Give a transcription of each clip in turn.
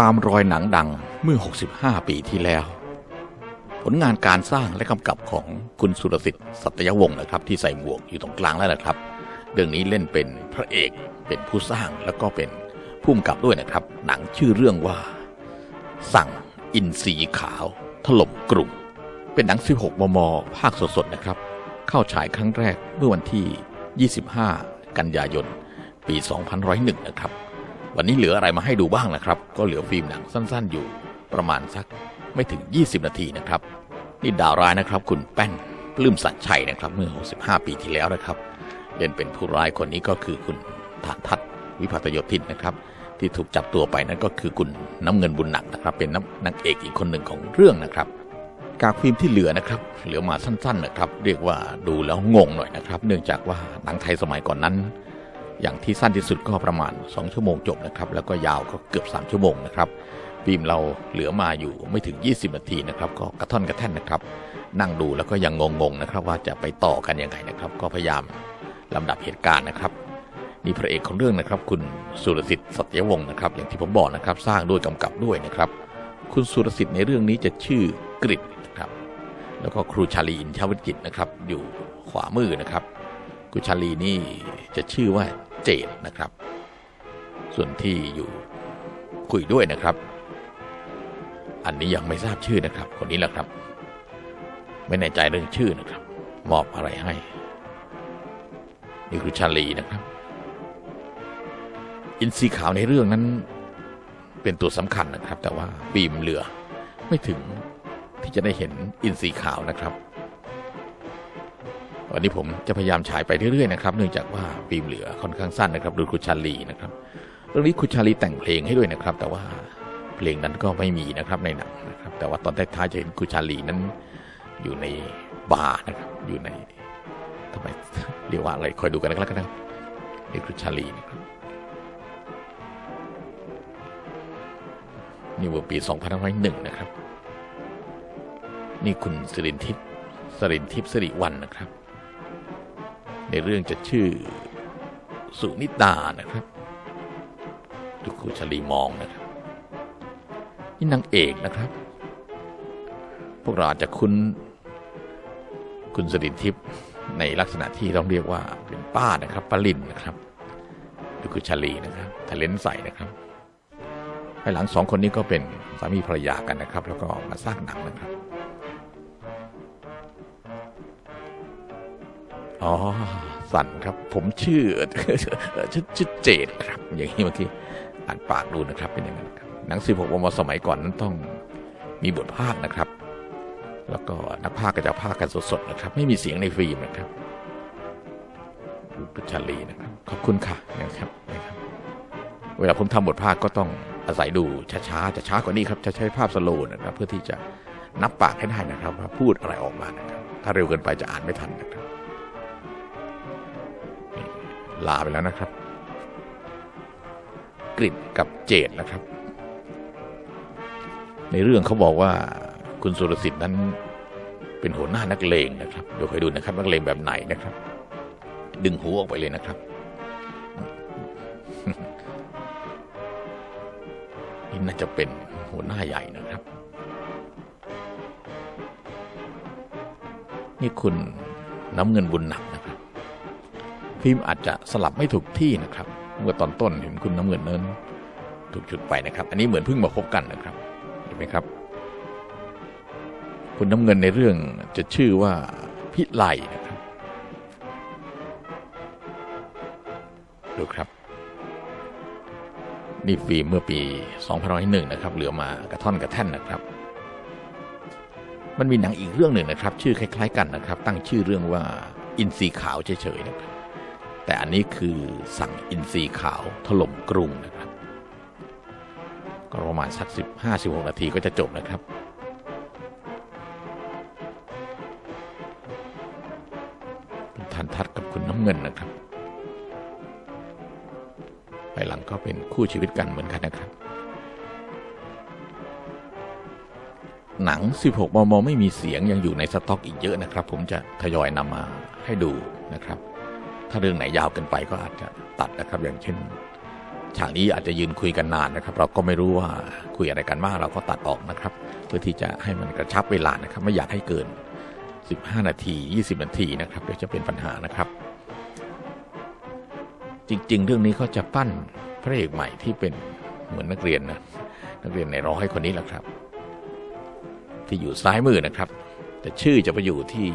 ตามรอยหนังดังเมื่อ 65 ปีที่แล้ว ผลงานการสร้างและกำกับของคุณสุรสิทธิ์สัตยวงศ์นะครับ ที่ใส่หมวกอยู่ตรงกลางแล้วนะครับ เรื่องนี้เล่นเป็นพระเอกเป็นผู้สร้างแล้วก็เป็นผู้กำกับด้วยนะครับ หนังชื่อเรื่องว่า สั่งอินทรีขาว ถล่มกรุงเป็นหนัง 16 มม ภาคสดๆนะครับ เข้าฉายครั้งแรกเมื่อวันที่ 25 กันยายน ปี2001 นะครับ วันนี้เหลืออะไรมาให้ดูบ้างนะครับ ก็เหลือฟิล์มหนังสั้นๆอยู่ ประมาณสักไม่ถึง 20 นาทีนะครับ นี่ดาวร้ายนะครับคุณแป้นปลื้มสัญชัยนะครับ เมื่อ 65 ปีที่แล้วนะครับเล่นเป็นผู้ร้ายคนนี้ก็คือคุณฐานทัศน์วิพัตโยธินนะครับ ที่ถูกจับตัวไปนั่นก็คือคุณน้ำเงินบุญหนักนะครับ เป็นน้ำนางเอกอีกคนหนึ่งของเรื่องนะครับกากฟิล์มที่เหลือนะครับ เหลือมาสั้นๆนะครับ เรียกว่าดูแล้วงงหน่อยนะครับ เนื่องจากว่าหนังไทยสมัยก่อนนั้น อย่างที่สั้นที่สุดก็ประมาณ 2 ชั่วโมงจบนะครับ แล้วก็ยาวก็เกือบ 3 ชั่วโมงนะครับฟิล์มเราเหลือมาอยู่ไม่ถึง 20 นาทีนะครับก็กระท่อนกระแท่นนะครับ นั่งดูแล้วก็ยังงงๆนะครับ ว่าจะไปต่อกันยังไงนะครับ ก็พยายามลำดับเหตุการณ์นะครับนี่พระเอกของเรื่องนะครับ คุณสุรสิทธิ์สัตยวงศ์นะครับ อย่างที่ผมบอกนะครับ สร้างด้วยกำกับด้วยนะครับ คุณสุรสิทธิ์ในเรื่องนี้จะชื่อกริดนะครับแล้วก็ครูชาลีอินชาวิจิตนะครับ อยู่ขวามือนะครับครูชาลีนี่จะชื่อว่า เจดนะครับ ส่วนที่อยู่คุยด้วยนะครับ อันนี้ยังไม่ทราบชื่อนะครับ คนนี้แหละครับ ไม่แน่ใจเรื่องชื่อนะครับ มอบอะไรให้ นี่คือชาลีนะครับ อินทรีขาวในเรื่องนั้น เป็นตัวสำคัญนะครับ แต่ว่าบีมเหลือไม่ถึงที่จะได้เห็นอินทรีขาวนะครับ วันนี้ผมจะพยายามฉายไปเรื่อยๆนะครับเนื่องจากว่าฟิล์มเหลือค่อนข้างสั้นนะครับดูคุณชาลีนะครับเรื่องนี้คุณชาลีแต่งเพลงให้ด้วยนะครับ แต่ว่าเพลงนั้นก็ไม่มีนะครับในหนังนะครับ แต่ว่าตอนท้ายๆจะเห็นคุณชาลีนั้นอยู่ในบาร์นะครับอยู่ในทำไมเรียกว่าอะไรคอยดูกันนะครับนี่คุณชาลีนะครับนี่เมื่อปี2501นะครับ นี่คุณสิรินทิพย์สิรินทิพย์สิริวันนะครับ ในเรื่องจะชื่อสุนิตานะครับทุกครูชลีมองนะครับนี่นางเอกนะครับ พวกเราอาจจะคุ้นคุณสรินทิพย์ในลักษณะที่ต้องเรียกว่าเป็นป้านะครับป้าลินนะครับดูคุชลีนะครับทะเลนใสนะครับภายหลังสองคนนี้ก็เป็นสามีภรรยากันนะครับ แล้วก็มาสร้างหนังนะครับ อ๋อ สันครับ ผมชื่อชื่อชื่อเจดครับ อย่างนี้เมื่อกี้อ่านปากดูนะครับ เป็นอย่างนั้นครับ หนัง16วมสมัยก่อนนั้นต้องมีบทภาคนะครับ แล้วก็นักภาคก็จะภาคกันสดๆนะครับ ไม่มีเสียงในฟิล์มนะครับดุชาลีนะครับ ขอบคุณค่ะนะครับนะครับ เวลาผมทำบทภาคก็ต้องอาศัยดูช้าๆจะช้ากว่านี้ครับ จะใช้ภาพสโลว์นะครับ เพื่อที่จะนับปากให้ได้นะครับว่าพูดอะไรออกมานะครับ ถ้าเร็วเกินไปจะอ่านไม่ทันนะครับ ลาไปแล้วนะครับ กริดกับเจดนะครับ ในเรื่องเขาบอกว่าคุณสุรสิทธิ์นั้นเป็นหัวหน้านักเลงนะครับเดี๋ยวคอยดูนะครับ นักเลงแบบไหนนะครับ ดึงหูออกไปเลยนะครับนี่น่าจะเป็นหัวหน้าใหญ่นะครับ นี่คุณน้ำเงินบุญหนัก นะครับฟิล์มอาจจะสลับไม่ถูกที่นะครับ เมื่อตอนต้นเห็นคุณน้ำเงินนั้นถูกจุดไปนะครับ อันนี้เหมือนเพิ่งมาพบกันนะครับ เห็นไหมครับ คุณน้ำเงินในเรื่องจะชื่อว่าพิไลนะครับ ดูครับ นี่ฟิล์มเมื่อปี2001นะครับ เหลือมากระท่อนกระแท่นนะครับมันมีหนังอีกเรื่องหนึ่งนะครับ ชื่อคล้าย ๆ กันนะครับ ตั้งชื่อเรื่องว่าอินทรีขาวเฉยๆนะครับ แต่อันนี้คือสั่งอินทรีขาวถล่มกรุงนะครับ ก็ประมาณสักสิบห้าสิบหกนาทีก็จะจบนะครับคุณทันทัศกับคุณน้ำเงินนะครับภายหลังก็เป็นคู่ชีวิตกันเหมือนกันนะครับ หนัง 16 มม ไม่มีเสียงยังอยู่ในสต็อกอีกเยอะนะครับ ผมจะทยอยนำมาให้ดูนะครับ ถ้าเรื่องไหนยาวเกินไปก็อาจจะตัดนะครับ อย่างเช่น ฉากนี้อาจจะยืนคุยกันนานนะครับ เราก็ไม่รู้ว่าคุยอะไรกันมากเราก็ตัดออกนะครับ เพื่อที่จะให้มันกระชับเวลานะครับ ไม่อยากให้เกิน 15 นาที 20 นาทีนะครับเดี๋ยวจะเป็นปัญหานะครับ จริง ๆ เรื่องนี้เขาจะปั้นพระเอกใหม่ที่เป็นเหมือนนักเรียนนะนักเรียนในร้อยคนนี้แหละครับ ที่อยู่ซ้ายมือนะครับ แต่ชื่อจะไปอยู่ที่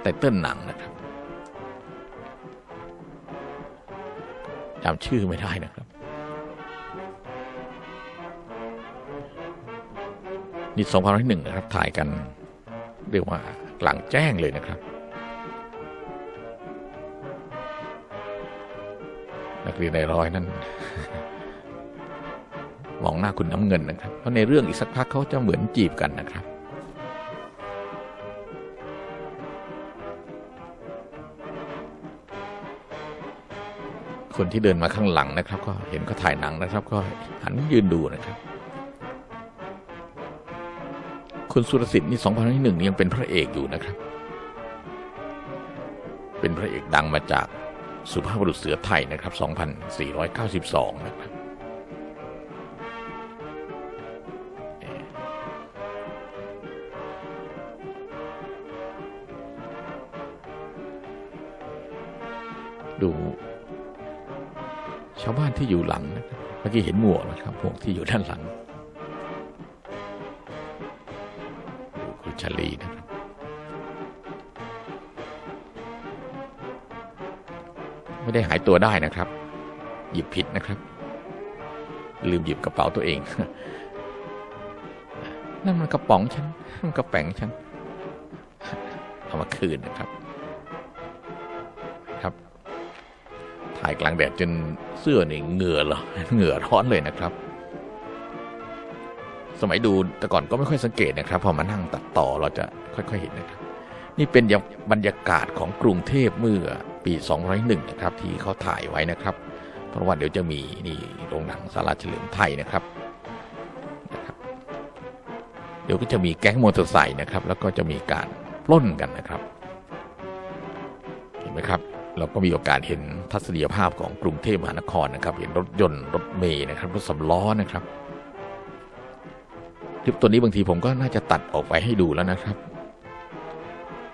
ไตเติ้ลหนังนะครับ จำชื่อไม่ได้นะครับ นี่2001นะครับ ถ่ายกัน เรียกว่ากลางแจ้งเลยนะครับ นักเรียนในร้อยนั่นมองหน้าคุณน้ำเงินนะครับ เพราะในเรื่องอีกสักพักเขาจะเหมือนจีบกันนะครับ คนที่เดินมาข้างหลังนะครับ ก็เห็นเขาถ่ายหนังนะครับ ก็หันยืนดูนะครับ คุณสุรสิทธิ์นี่2001ยังเป็นพระเอกอยู่นะครับ เป็นพระเอกดังมาจากสุภาพบุรุษเสือไทยนะครับ 2492 นะครับดูาวบ้านที่อยู่หลังนะครับเมื่อกี้เห็นหมวกนะครับหมวกที่อยู่ด้านหลังคุณชลีนะครับไม่ได้หายตัวได้นะครับ หยิบผิดนะครับ ลืมหยิบกระเป๋าตัวเองนั่นมันกระป๋องฉันมันกระแป๋งฉันเอามาคืนนะครับ ถ่ายกลางแดดจนเสื้อนี่เหงื่อเหรอเหงื่อร้อนเลยนะครับ สมัยดูแต่ก่อนก็ไม่ค่อยสังเกตนะครับ พอมานั่งตัดต่อเราจะค่อยๆเห็นนะครับ นี่เป็นบรรยากาศของกรุงเทพเมื่อปี 201 นะครับ ที่เขาถ่ายไว้นะครับ เพราะว่าเดี๋ยวจะมีนี่โรงหนังสาราเฉลิมไทยนะครับนะครับเดี๋ยวก็จะมีแก๊งมอเตอร์ไซค์นะครับ แล้วก็จะมีการปล้นกันนะครับ เห็นไหมครับ เราก็มีโอกาสเห็นทัศนียภาพของกรุงเทพมหานครนะครับ เห็นรถยนต์รถเมย์นะครับ รถสำล้อนะครับคลิปตัวนี้บางทีผมก็น่าจะตัดออกไปให้ดูแล้วนะครับ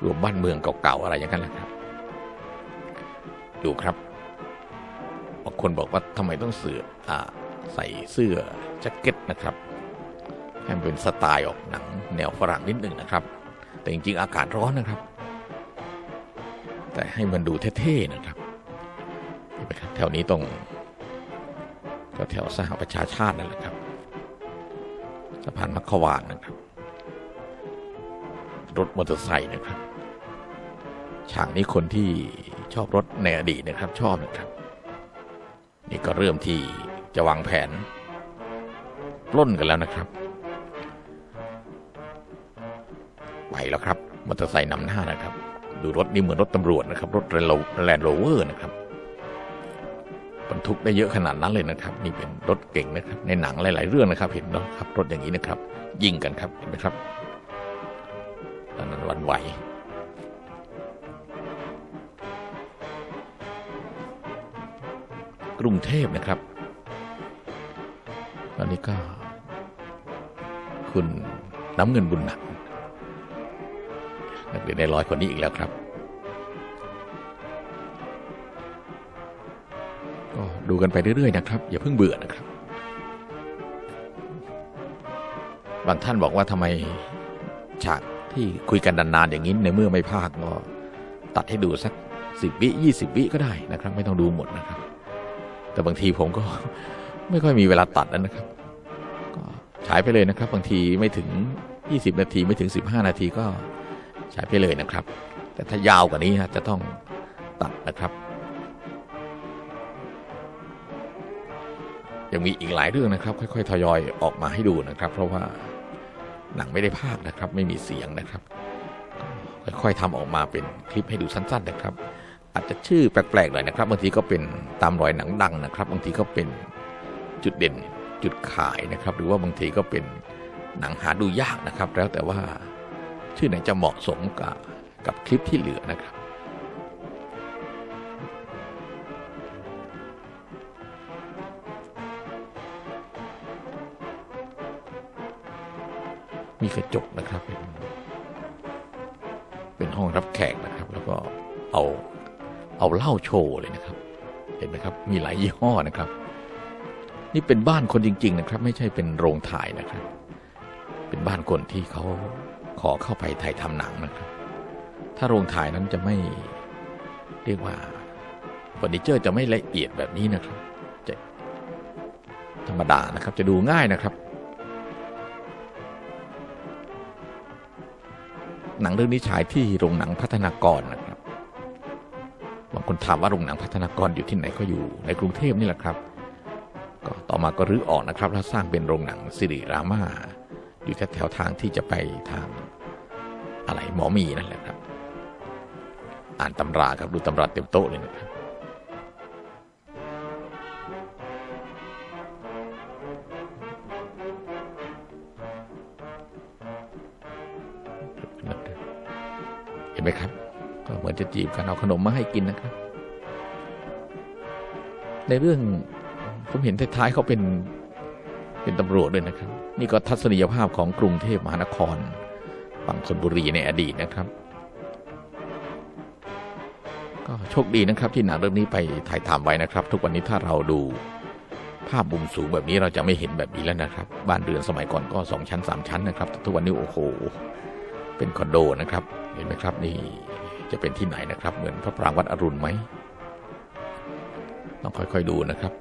รวมบ้านเมืองเก่าๆอะไรอย่างนั้นแหละครับ ดูครับบางคนบอกว่าทำไมต้องเสืออใส่เสื้อแจ็คเก็ตนะครับให้มันเป็นสไตล์ออกหนังแนวฝรั่งนิดหนึ่งนะครับ แต่จริงๆอากาศร้อนนะครับ แต่ให้มันดูเท่ๆนะครับนไหมครับ แถวนี้ตรงแถวสหประชาชาตินั่นแหละครับสะพานมัคควานนะครับ รถมอเตอร์ไซค์นะครับฉากนี้คนที่ชอบรถในอดีตนะครับ ชอบนะครับ นี่ก็เริ่มที่จะวางแผนปล้นกันแล้วนะครับ ไปแล้วครับมอเตอร์ไซค์นำหน้านะครับ ดูรถนี่เหมือนรถตำรวจนะครับ รถแลนด์โรเวอร์นะครับบรรทุกได้เยอะขนาดนั้นเลยนะครับ นี่เป็นรถเก่งนะครับ ในหนังหลาย ๆ เรื่องนะครับ เห็นเนาะครับ รถอย่างนี้นะครับ ยิงกันครับเห็นไหมครับตอนนั้นวันไหวกรุงเทพนะครับตอนนี้ก็ คุณน้ำเงินบุญหนัก นักเรียนในร้อยคนนี้อีกแล้วครับก็ดูกันไปเรื่อยๆนะครับ อย่าเพิ่งเบื่อนะครับ บางท่านบอกว่าทำไมฉากที่คุยกันนานๆอย่างนี้ในเมื่อไม่พากก็ตัดให้ดูสักสิบวิยี่สิบวิก็ได้นะครับ ไม่ต้องดูหมดนะครับ แต่บางทีผมก็ไม่ค่อยมีเวลาตัดนะครับ ก็ฉายไปเลยนะครับ บางทีไม่ถึง 20 นาทีไม่ถึง 15 นาทีก็ ฉายไปเลยนะครับ แต่ถ้ายาวกว่านี้จะต้องตัดนะครับ ยังมีอีกหลายเรื่องนะครับ ค่อย ๆ ทยอยออกมาให้ดูนะครับ เพราะว่าหนังไม่ได้ภาคนะครับ ไม่มีเสียงนะครับ ค่อยๆทำออกมาเป็นคลิปให้ดูสั้น ๆ นะครับ อาจจะชื่อแปลกๆหน่อยนะครับบางทีก็เป็นตามรอยหนังดังนะครับบางทีก็เป็นจุดเด่นจุดขายนะครับ หรือว่าบางทีก็เป็นหนังหาดูยากนะครับ แล้วแต่ว่า ชื่อไหนจะเหมาะสมกับกับคลิปที่เหลือนะครับมีกระจกนะครับเป็นเป็นห้องรับแขกนะครับ แล้วก็เอาเอาเหล้าโชว์เลยนะครับ เห็นไหมครับ มีหลายยี่ห้อนะครับ นี่เป็นบ้านคนจริง ๆ นะครับ ไม่ใช่เป็นโรงถ่ายนะครับ เป็นบ้านคนที่เขา ขอเข้าไปถ่ายทำหนังนะครับ ถ้าโรงถ่ายนั้นจะไม่เรียกว่าเฟอร์นิเจอร์จะไม่ละเอียดแบบนี้นะครับจะธรรมดานะครับจะดูง่ายนะครับ หนังเรื่องนี้ฉายที่โรงหนังพัฒนากรนะครับบางคนถามว่าโรงหนังพัฒนากรอยู่ที่ไหนก็อยู่ในกรุงเทพนี่แหละครับ ก็ต่อมาก็รื้อออกนะครับ แล้วสร้างเป็นโรงหนังสิริรามาอยู่แถวทางที่จะไปทาง อะไรหมอมีนั่นแหละครับ อ่านตำราครับดูตำราเต็มโต๊ะเลยนะครับเห็นไหมครับ ก็เหมือนจะจีบกันเอาขนมมาให้กินนะครับ ในเรื่องผมเห็นท้ายๆเขาเป็นเป็นตำรวจด้วยนะครับ นี่ก็ทัศนียภาพของกรุงเทพมหานคร ฝั่งธนบุรีในอดีตนะครับ ก็โชคดีนะครับที่หนังเรื่องนี้ไปถ่ายทำไว้นะครับ ทุกวันนี้ถ้าเราดูภาพมุมสูงแบบนี้เราจะไม่เห็นแบบนี้แล้วนะครับ บ้านเรือนสมัยก่อนก็สองชั้นสามชั้นนะครับแต่ทุกวันนี้โอ้โหเป็นคอนโดนะครับเห็นไหมครับนี่จะเป็นที่ไหนนะครับ เหมือนพระปรางวัดอรุณไหมต้องค่อยๆดูนะครับ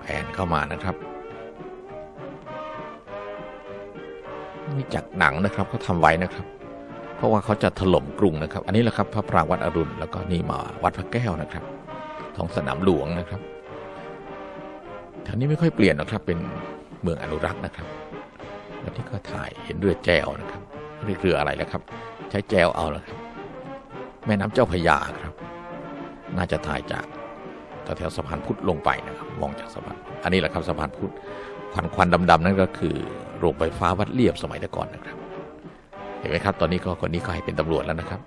แผนเข้ามานะครับ นี่จากหนังนะครับเขาทำไว้นะครับ เพราะว่าเขาจะถล่มกรุงนะครับ อันนี้แหละครับพระปรางวัดอรุณแล้วก็นี่มาวัดพระแก้วนะครับท้องสนามหลวงนะครับแถวนี้ไม่ค่อยเปลี่ยนนะครับ เป็นเมืองอนุรักษ์นะครับแล้วที่ก็ถ่ายเห็นเรือแจวนะครับเรียกเรืออะไรแล้วครับ ใช้แจวเอาแล้วครับ แม่น้ำเจ้าพยาครับ น่าจะถ่ายจากแถวสะพานพุทธลงไปนะครับ มองจากสะพานอันนี้แหละครับสะพานพุทธ ควันควันดำๆนั่นก็คือโรงไฟฟ้าวัดเรียบสมัยต่ก่อนนะครับ เห็นไหมครับ ตอนนี้ก็คนนี้ก็ให้เป็นตำรวจแล้วนะครับ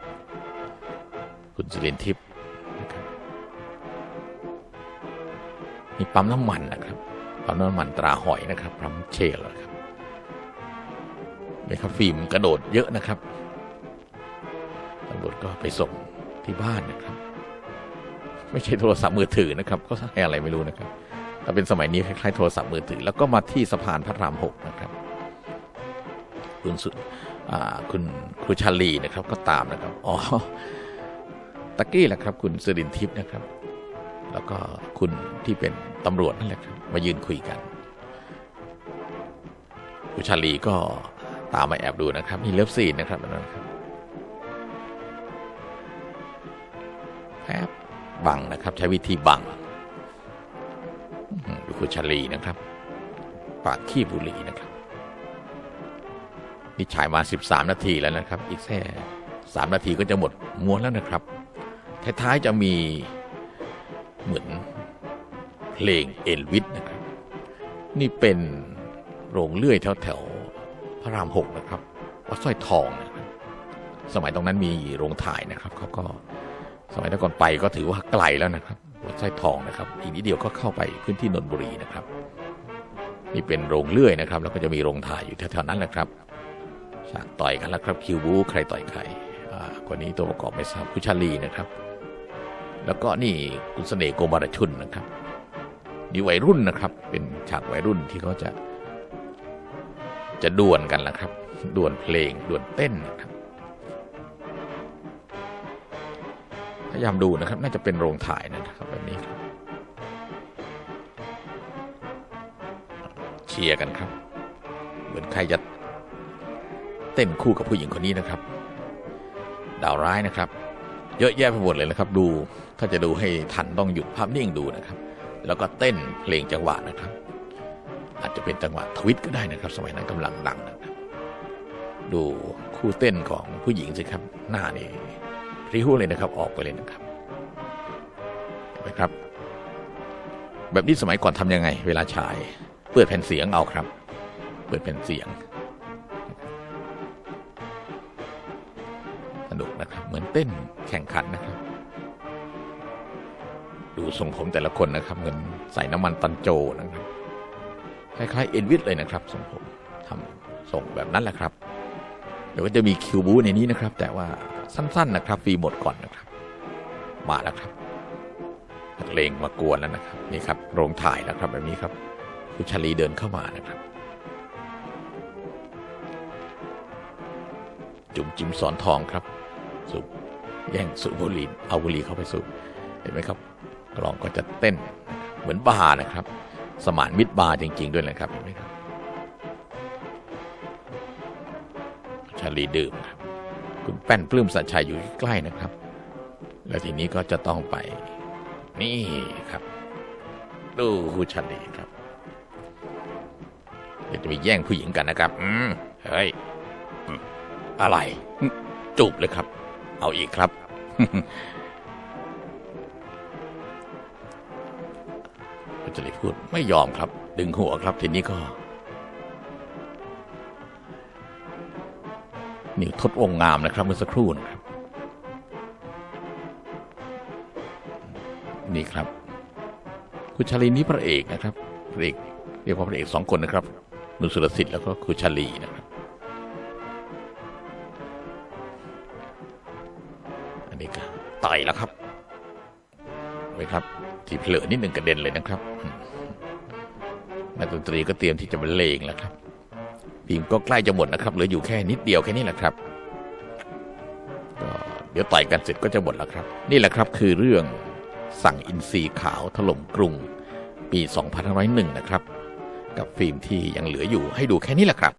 คุณสิรินทิพย์นะครับมีปั๊มน้ำมันนะครับปั๊มน้ำมันตราหอยนะครับปั๊มเชลนะครับนี่ครับฟิล์มกระโดดเยอะนะครับตำรวจก็ไปส่งที่บ้านนะครับ ไม่ใช่โทรศัพท์มือถือนะครับเขาให้อะไรไม่รู้นะครับ ถ้าเป็นสมัยนี้คล้ายๆโทรศัพท์มือถือ แล้วก็มาที่สะพานพระรามหกนะครับ คุณสุอ่าคุณครูชาลีนะครับก็ตามนะครับ อ๋อตะกี้แหละครับ คุณสิรินทิพย์นะครับ แล้วก็คุณที่เป็นตำรวจนั่นแหละครับมายืนคุยกันครูชาลีก็ตามมาแอบดูนะครับมีเลิฟซีนนะครับนนั้นครับแอบบังนะครับ ใช้วิธีบัง อื้อหือดูครูชาลีนะครับ ปาดขี้บุหรี่นะครับ นี่ฉายมา 13 นาทีแล้วนะครับ อีกแค่3นาทีก็จะหมดม้วนแล้วนะครับ ท้ายๆจะมีเหมือนเพลงเอลวิสนะครับ นี่เป็นโรงเลื่อยแถวแถวๆพระรามหกนะครับวัดสร้อยทองนะครับสมัยตรงนั้นมีโรงถ่ายนะครับเขาก็สมัยก่อนไปก็ถือว่าไกลแล้วนะครับ วัดสร้อยทองนะครับ อีกนิดเดียวก็เข้าไปพื้นที่นนบุรีนะครับนี่เป็นโรงเลื่อยนะครับ แล้วก็จะมีโรงถ่ายอยู่แถวๆนั้นแหละครับฉากต่อยกันแล้วครับคิวบูใครต่อยใครอ่าคนนี้ตัวประกอบไม่ทราบคุชาลีนะครับ แล้วก็นี่คุณเสน่ห์โกมารชุนนะครับนี่วัยรุ่นนะครับ เป็นฉากวัยรุ่นที่เขาจะ จะดวลกันแหละครับดวลเพลงดวลเต้นนะครับ พยายามดูนะครับ น่าจะเป็นโรงถ่ายนะครับแบบนี้ครับเชียร์กันครับ เหมือนใครจะเต้นคู่กับผู้หญิงคนนี้นะครับ ดาวร้ายนะครับ เยอะแยะไปหมดเลยนะครับ ดูถ้าจะดูให้ทันต้องหยุดภาพนิ่งดูนะครับ แล้วก็เต้นเพลงจังหวะนะครับ อาจจะเป็นจังหวะทวิตก็ได้นะครับ สมัยนั้นกำลังดังนะครับ ดูคู่เต้นของผู้หญิงสิครับ หน้านี่ ริ้วเลยนะครับ ออกไปเลยนะครับเห็นไหมครับ แบบนี้สมัยก่อนทำยังไง เวลาฉาย เปิดแผ่นเสียงเอาครับ เปิดแผ่นเสียง สนุกนะครับ เหมือนเต้นแข่งขันนะครับ ดูทรงผมแต่ละคนนะครับเหมือนใส่น้ำมันตันโจนะครับคล้ายๆเอ็นวิทเลยนะครับทรงผมทำทรงแบบนั้นแหละครับเดี๋ยวก็จะมีคิวบูในนี้นะครับ แต่ว่า สั้น ๆ นะครับฟรีหมดก่อนนะครับ มาแล้วครับนักเลงมากวนแล้วนะครับนี่ครับโรงถ่ายแล้วครับแบบนี้ครับคุณชลีเดินเข้ามานะครับ จุ๋มจิ๋มสอนทองครับสูบแย่งสูบบุหรี่เอาบุหรี่เข้าไปสูบเห็นไหมครับกลองก็จะเต้นเหมือนบาร์นะครับ สมานมิตรบาร์จริง ๆ ด้วยนะครับเห็นไหมครับชาลีดื่ม คุณแป้นปลื้มสัญชัยอยู่ใกล้ๆนะครับ แล้วทีนี้ก็จะต้องไป นี่ครับ ดูคุณชาลีครับเดี๋ยวจะไปแย่งผู้หญิงกันนะครับ อืมเฮ้ยอะไรจูบเลยครับ เอาอีกครับคุณชาลีพูดไม่ยอมครับ ดึงหัวครับ ทีนี้ก็ นี่ทดวงงามนะครับเมื่อสักครู่นะครับนี่ครับ คุณชาลีนี่พระเอกนะครับพระเอกเรียกว่าพระเอกสองคนนะครับนุสุรสิทธิ์แล้วก็คุณชาลีนะครับ อันนี้ก็ต่อยแล้วครับไว้ครับที่เผลอนิดหนึ่งกระเด็นเลยนะครับนักดนตรีก็เตรียมที่จะบรรเลงแล้วครับ พิมพ์ก็ใกล้จะหมดนะครับเหลืออยู่แค่นิดเดียวแค่นี้แหละครับก็เดี๋ยวต่อยกันเสร็จก็จะหมดแล้วครับ นี่แหละครับคือเรื่องสั่งอินทรีขาวถล่มกรุง ปี 2501 นะครับ กับฟิล์มที่ยังเหลืออยู่ให้ดูแค่นี้แหละครับ